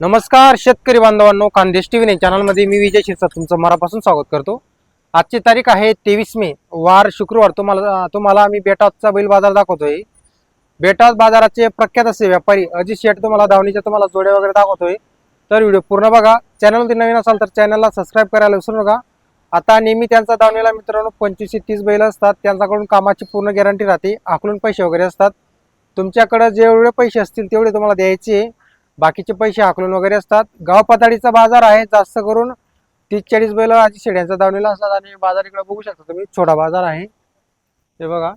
नमस्कार शेतकरी बांधवांनो खानदेश टी व्ही चॅनलमध्ये मी विजय शिरसा तुमचं मनापासून स्वागत करतो. आजची तारीख आहे तेवीस मे वार शुक्रवार. तुम्हाला तुम्हाला आम्ही बेटाचा बैल बाजार दाखवतोय. बेटाच बाजाराचे प्रख्यात असे व्यापारी अजित शेठ तुम्हाला धावणीच्या तुम्हाला जोड्या वगैरे दाखवतोय. तर व्हिडिओ पूर्ण बघा. चॅनलमध्ये नवीन असाल तर चॅनलला सबस्क्राईब करायला विसरू नका. आता नेहमी त्यांचा दावणीला मित्रांनो पंचवीसशे तीस बैल असतात. त्यांच्याकडून कामाची पूर्ण गॅरंटी राहते. आकलून पैसे वगैरे असतात. तुमच्याकडं जेवढे पैसे असतील तेवढे तुम्हाला द्यायचे. बाकीचे पैसे हाकलून वगैरे असतात. गाव पातळीचा बाजार आहे जास्त करून तीस चाळीस बैल आजी शेड्यांचा दावलेला असतात आणि बाजार इकडे बघू शकता तुम्ही छोटा बाजार आहे. हे बघा.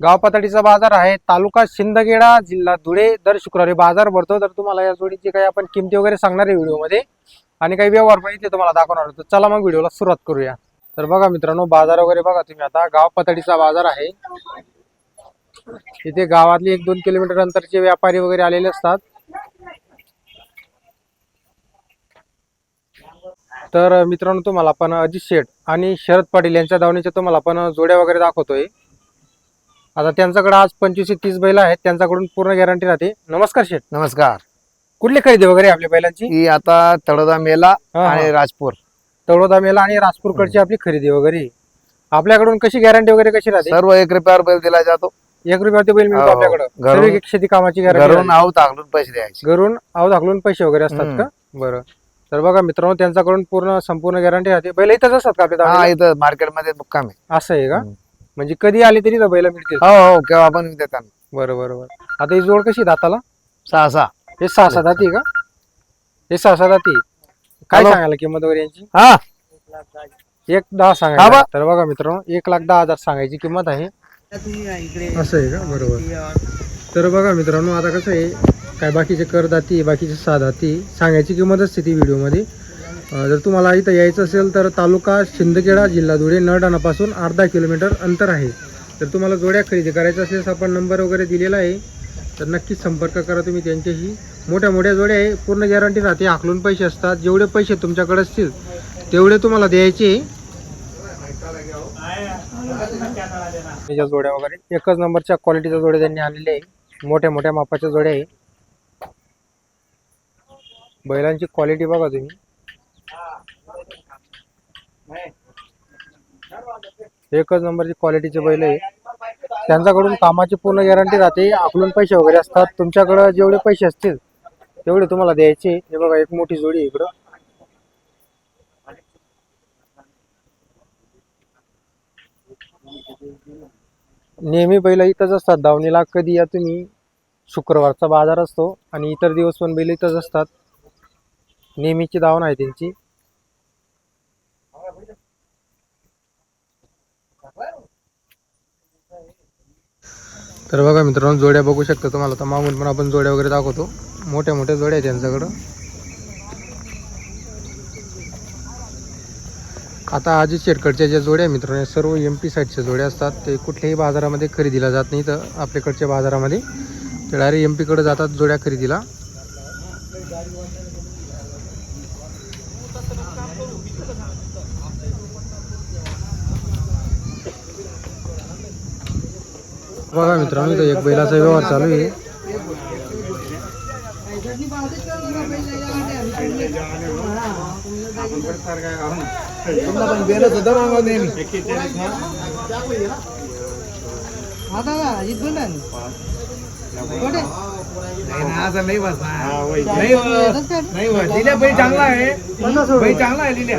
गाव पातळीचा बाजार आहे तालुका शिंदखेडा जिल्हा धुळे. दर शुक्रवारी बाजार भरतो. तर तुम्हाला या जोडीची काही आपण किमती वगैरे सांगणार आहे व्हिडिओमध्ये. आणि काही व्यवहार पण इथे तुम्हाला दाखवणार होतो चला मग व्हिडिओला सुरुवात करूया. तर बघा मित्रांनो बाजार वगैरे बघा तुम्ही आता. गाव पातळीचा बाजार आहे. इथे गावातली एक दोन किलोमीटर अंतरचे व्यापारी वगैरे आलेले असतात. तर मित्रांनो तुम्हाला आपण अजित शेठ आणि शरद पाटील यांच्या दावणीच्या तुम्हाला आपण जोड्या वगैरे दाखवतोय. आता त्यांच्याकडे आज पंचवीस ते तीस बैल आहेत त्यांच्याकडून पूर्ण गॅरंटी राहते. नमस्कार शेठ. नमस्कार. कुठली खरेदी वगैरे आपल्या बैलांची? ही आता तळोदा मेला हा, हा. आणि राजपूर. तळोदा मेला आणि राजपूरकडची आपली खरेदी वगैरे. आपल्याकडून कशी गॅरंटी वगैरे कशी राहते? सर्व एक रुपयावर बैल दिला जातो. एक रुपयावरती बैल मिळतो हो, आपल्याकडं. घरून- सर्व शेती कामाची गॅरंटी घरून आऊ ताकलून पैसे द्यायचे. घरून आव दाखलून पैसे वगैरे असतात हम्म. का? बरं. तर बघा मित्रांनो त्यांच्याकडून पूर्ण संपूर्ण गॅरंटी राहते. बैल इथंच असतात का आपल्या हा दावणीला? इथं मार्केटमध्ये मुक्काम आहे. असं आहे का? हम्म. म्हणजे कधी आले तरी बैल मिळतील. हो हो केव्हा पण देतात. बरं बरं बरं. आता ही जोड कशी दाताला? सहा सहा. हे सहा सहा दाती आहे का? हे सहा सहा दाती काय हॅलो. सांगायला किंमत वगैरे यांची? हा. एक दहा हा सांगायला बा. तर बघा मित्रांनो एक लाख दहा हजार सांगायची किंमत आहे. असं आहे का? बरोबर. तर बघा मित्रांनो आता कसं आहे काय बाकीचे करदाती बाकीचे साधाती सांगायची किंमत असते ती व्हिडिओमध्ये. जर तुम्हाला इथं यायचं असेल तर तालुका शिंदखेडा जिल्हा धुळे नळडाणापासून अर्धा किलोमीटर अंतर आहे. तर तुम्हाला जोड्या खरेदी करायच्या असल्यास आपण नंबर वगैरे दिलेला आहे तर नक्कीच संपर्क करा तुम्ही त्यांच्याशी. मोठ्या मोठ्या जोड्या आहे पूर्ण गॅरंटी राहते आखलून पैसे असतात. जेवढे पैसे तुमच्याकडे असतील तेवढे तुम्हाला द्यायचे. त्याच्या जोड्या वगैरे एकच नंबरच्या क्वालिटीच्या जोड्या त्यांनी आणलेल्या आहे. मोठ्या मोठ्या मापाच्या जोड्या आहे. बैलांची क्वालिटी बघा तुम्ही. एकच नंबरची क्वालिटीचे बैल आहे. त्यांच्याकडून कामाची पूर्ण गॅरंटी राहते. आकलून पैसे वगैरे असतात. तुमच्याकडं जेवढे पैसे असतील तेवढे तुम्हाला द्यायचे. हे बघा एक मोठी जोडी आहे इकडं. नेहमी बैल इथंच असतात. दावणीला कधी या तुम्ही? शुक्रवारचा बाजार असतो. आणि इतर दिवस पण बैल इथंच असतात. नेहमीची धावण आहे त्यांची. तर बघा मित्रांनो जोड्या बघू शकता तुम्हाला. तर मागून पण आपण जोड्या वगैरे दाखवतो. मोठ्या मोठ्या जोड्या आहेत त्यांच्याकडं आता आजी शेटकडच्या ज्या जोड्या मित्रांनो सर्व एम पी साईडच्या जोड्या असतात. ते कुठल्याही बाजारामध्ये खरेदीला जात नाही तर आपल्याकडच्या बाजारामध्ये. ते डायरेक्ट एम पीकडे जातात जोड्या खरेदीला. बघा मित्रांनो इथं एक बैलाचा व्यवहार चालू आहे. चांगला आहे चांगला आहे लिहिल्या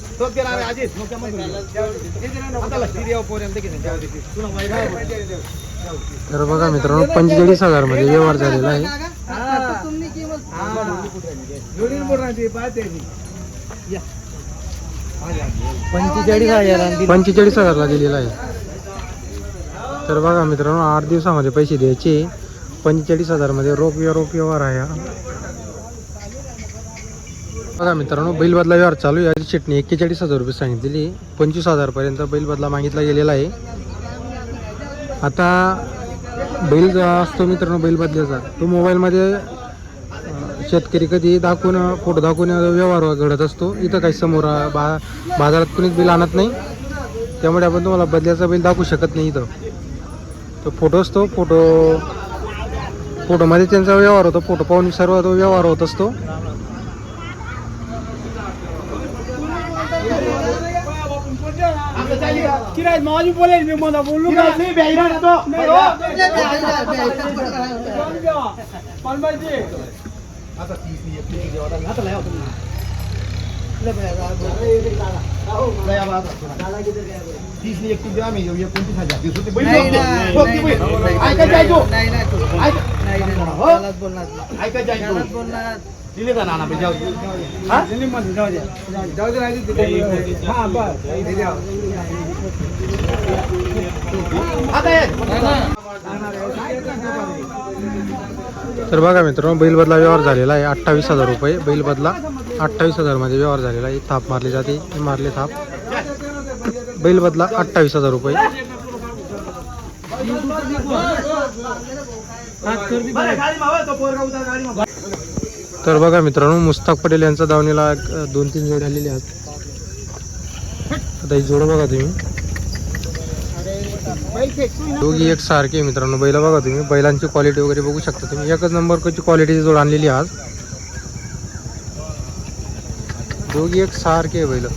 तोच गेला आधीच पंचेचाळीस. तर बघा मित्रांनो पंचेचाळीस हजारमध्ये व्यवहार झालेला आहे हा. पाहते ती. पंचेचाळीस हजारला दिलेला आहे तर बघा मित्रांनो आठ दिवसामध्ये पैसे द्यायचे पंचेचाळीस हजारमध्ये रोप रोप व्यवहार आहे. बघा मित्रांनो बैल बदला व्यवहार चालू आहे. याची चिटणी एक्केचाळीस हजार रुपये सांगितलेली पंचवीस हजारपर्यंत बैल बदला मागितला गेलेला आहे. आता बैल जो असतो मित्रांनो बैल बदल्याचा तो मोबाईलमध्ये शेतकरी कधी दाखवून फोटो दाखवून व्यवहार घडत असतो. इथं काही समोर बा बाजारात कुणीच बिल आणत नाही. त्यामुळे आपण तुम्हाला बदल्याचा बिल दाखवू शकत नाही इथं. तो फोटो असतो फोटो फोटोमध्ये त्यांचा व्यवहार होतो फोटो पाहून सर्व तो व्यवहार होत असतो. तीस ने एकतीस द्या आम्ही एकोणतीस हजार. दिवस होते बैल नाही, बघतो. नाही, बघ ती नाही, बैल. नाही, ऐका? जायचो नाही नाही तू. ऐका नाही नाही हो? त्यालाच बोलणार दिले का नाना जाऊ. हा? हा. हे. तर बघा मित्रांनो बैल बदला व्यवहार झालेला आहे अठ्ठावीस हजार रुपये बैल बदला अठ्ठावीस हजारमध्ये व्यवहार झालेला आहे थाप मारली जाते मारले थाप बैल बदला अठ्ठावीस हजार रुपये गाडी तर बघा मित्रांनो मुस्ताक पटेल यांचा दावणीला एक, दोन तीन जोडे आलेले आहेत. आता ही जोडं बघा तुम्ही. दोघी एक सारखे मित्रांनो बैल बघा तुम्ही. बैलांची क्वालिटी वगैरे बघू शकता तुम्ही. एकच नंबर कशी क्वालिटीची जोड आणलेली आहात आज. दोघी एक सारखे बैल.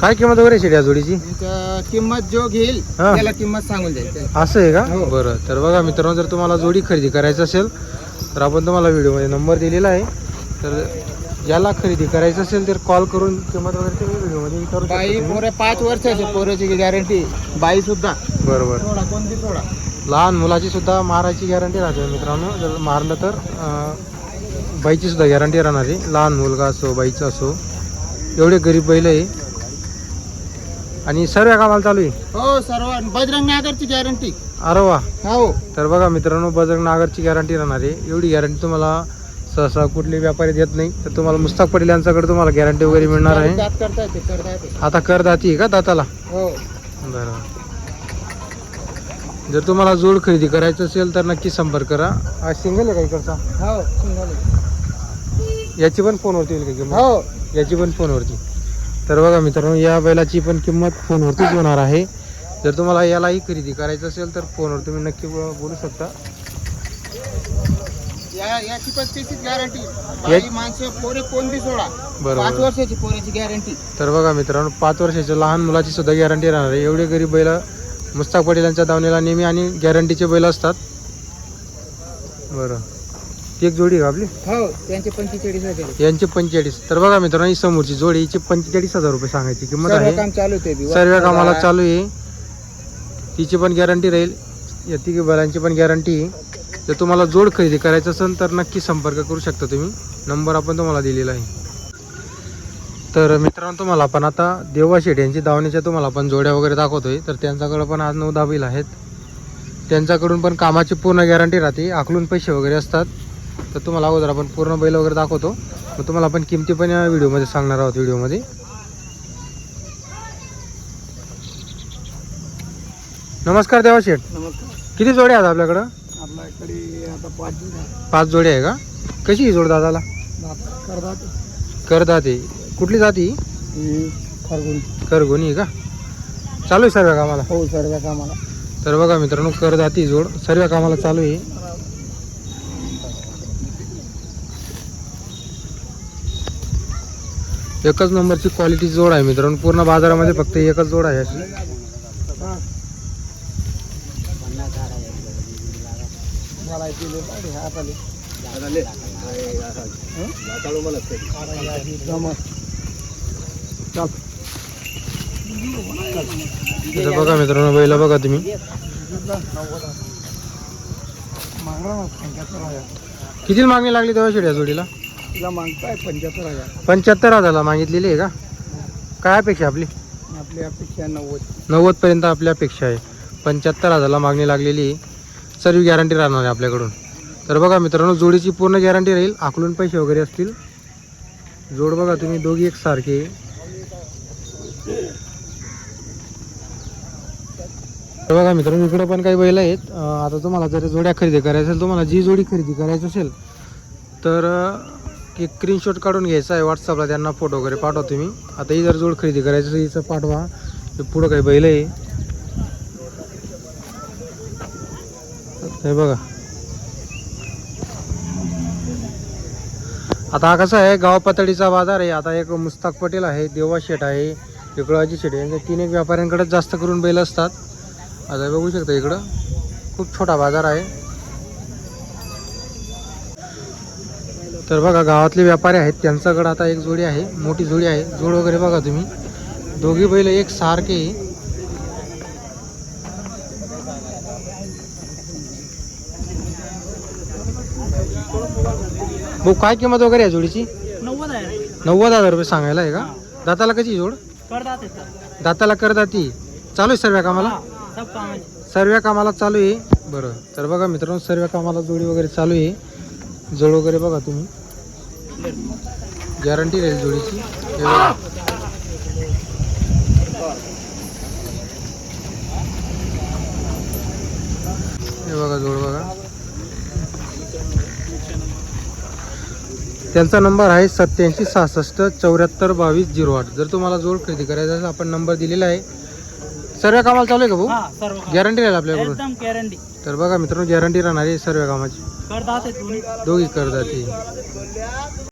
काय किंमत वगैरे शेड या जोडीची? किंमत जो घेईल हा. त्याला किंमत सांगून द्यायची असं आहे का? हो. बरं तर बघा मित्रांनो जर तुम्हाला जोडी खरेदी करायचं असेल तर आपण तुम्हाला व्हिडिओमध्ये नंबर दिलेला आहे. तर ज्याला खरेदी करायचं असेल तर कॉल करून किंमत वगैरे तुम्ही व्हिडिओमध्ये विचारू शकता बाई तुम्ही. पोरे पाच वर्षाची पोराची गॅरंटी बाई सुद्धा. बरोबर. सोडा कोणती सोडा लहान मुलाची सुद्धा मारायची गॅरंटी राहते मित्रांनो. जर मारलं तर अं, बाईची सुद्धा गॅरंटी राहणार आहे. लहान मुलगा असो बाईचा असो. एवढे गरीब बैल आहे. आणि सर्व कामाला चालू आहे? हो सर्व. बजरंग नागरची गॅरंटी अरे वा. हो. तर बघा मित्रांनो बजरंग नागरची गॅरंटी राहणार आहे. एवढी गॅरंटी तुम्हाला सहसा कुठले व्यापारी देत नाही. तर तुम्हाला मुस्ताक पटेल यांच्याकडे तुम्हाला गॅरंटी वगैरे मिळणार आहे. त्यात करता येते करता येते. आता कर दाती आहे का दाताला? हो. बरं. जर तुम्हाला जोड खरेदी करायचं असेल तर नक्की संपर्क करा. हा सिंगल आहे का इकडचा? हो. याची पण फोनवरती होईल का किंमत? हो. याची पण फोनवरती तर बघा मित्रांनो या बैलाची पण किंमत फोनवरतीच होणार आहे. जर तुम्हाला यालाही खरेदी करायचं असेल तर फोनवर तुम्ही नक्की बोलू शकता. या याची पण गॅरंटी बाई माणसं पोरे कोणती सोडा? पाच बरोबर वर्षाची पोरेची गॅरंटी तर बघा मित्रांनो पाच वर्षाच्या लहान मुलाची सुद्धा गॅरंटी राहणार आहे. एवढे गरीब बैल मुस्ताक पटेल यांच्या दावणीला नेहमी आणि गॅरंटीचे बैल असतात. बरं. एक जोडी का आपली? हो त्यांचे पंचेचाळीस हजार यांची पंचेचाळीस. तर बघा मित्रांनो ही समोरची जोडी हिची पंचेचाळीस हजार रुपये सांगायची किंमत सर्व आहे. काम चालू ते बी. सर्व कामाला चालू आहे. तिची पण गॅरंटी राहील. या तिघी बैलांची पण गॅरंटी आहे. जर तुम्हाला जोड खरेदी करायचं असेल तर नक्की संपर्क करू शकता तुम्ही. नंबर आपण तुम्हाला दिलेला आहे. तर मित्रांनो तुम्हाला आपण आता देवा शेठ यांची दावणीच्या तुम्हाला आपण जोड्या वगैरे दाखवतोय. तर त्यांच्याकडे पण आज नऊ दहा बैल आहेत. त्यांच्याकडून पण कामाची पूर्ण गॅरंटी राहते. आखलून पैसे वगैरे असतात. तर तुम्हाला अगोदर आपण पूर्ण बैल वगैरे दाखवतो. मग तुम्हाला आपण किमती पण या व्हिडिओमध्ये सांगणार आहोत व्हिडिओमध्ये. नमस्कार देवा शेठ. किती जोडे आहेत आपल्याकडं? पाच जोडे आहे का? कशी ही जोड दादाला? करतात करदाते कुठली जाती ही? आहे का? चालू आहे सर्व कामाला? हो सर्व कामाला. तर बघा मित्रांनो करदाती जोड. सर्व कामाला चालू आहे. एकच नंबरची क्वालिटी जोड आहे मित्रांनो. पूर्ण बाजारामध्ये फक्त एकच जोड आहे अशी. बघा मित्रांनो बैल बघा तुम्ही. किती मागणी लागली तेव्हा शेड्या जोडीला? तिला मागताय पंच्याहत्तर हजार. पंच्याहत्तर हजारला मागितलेली आहे का? काय अपेक्षा आपली? आपली अपेक्षा नव्वद. नव्वदपर्यंत आपली अपेक्षा आहे. पंच्याहत्तर हजारला मागणी लागलेली आहे. सर्व गॅरंटी राहणार आहे आपल्याकडून. तर बघा मित्रांनो जोडीची पूर्ण गॅरंटी राहील. आकलून पैसे वगैरे असतील. जोड बघा तुम्ही दोघी एक सारखे तर बघा मित्रांनो इकडे पण काही बैल आहेत. अं, आता तुम्हाला जर जोड्या खरेदी करायच्या असेल तुम्हाला जी जोडी खरेदी करायची असेल तर अं, की स्क्रीनशॉट काढून घ्यायचा आहे व्हॉट्सअपला त्यांना फोटो वगैरे पाठवा तुम्ही. आता ही जर जोड खरेदी करायची तर हिचं पाठवा. हे पुढं काही बैल आहे. हे बघा. आता हा कसं आहे गाव पातळीचा बाजार आहे. आता एक मुस्ताक पटेल आहे देवा शेठ आहे इकडं अजित शेठ आहे. यांच्या तीन एक व्यापाऱ्यांकडेच जास्त करून बैल असतात. आता बघू शकता इकडं. खूप छोटा बाजार आहे. तर बघा गावातले व्यापारी आहेत. त्यांच्याकडे आता एक जोडी आहे मोठी जोडी आहे. जोड वगैरे बघा तुम्ही. दोघी बैल एक सारखे. भाऊ काय किंमत वगैरे आहे जोडीची? नव्वद नव्वद हजार रुपये सांगायला आहे का? दाताला कशी जोड? दाताला करदाती. चालू आहे सर्व कामाला? सर्व कामाला चालू आहे. बरं तर बघा मित्रांनो सर्व कामाला जोडी वगैरे चालू आहे. जळ वगैरे बघा तुम्ही. गॅरंटी राहील जोडीची. हे बघा. बघा जोड बघा. त्यांचा नंबर आहे सत्याऐंशी सहासष्ट चौऱ्याहत्तर बावीस झिरो आठ. जर तुम्हाला जोड खरेदी करायचा असेल आपण नंबर दिलेला आहे. सर्व कामाला चालू आहे का भाऊ? हा सर्व गॅरंटी राहील आपल्याकडून? एकदम गॅरंटी तर बघा मित्रांनो गॅरंटी राहणार आहे सर्व कामाची. तुम्ही. दोघी करतात ती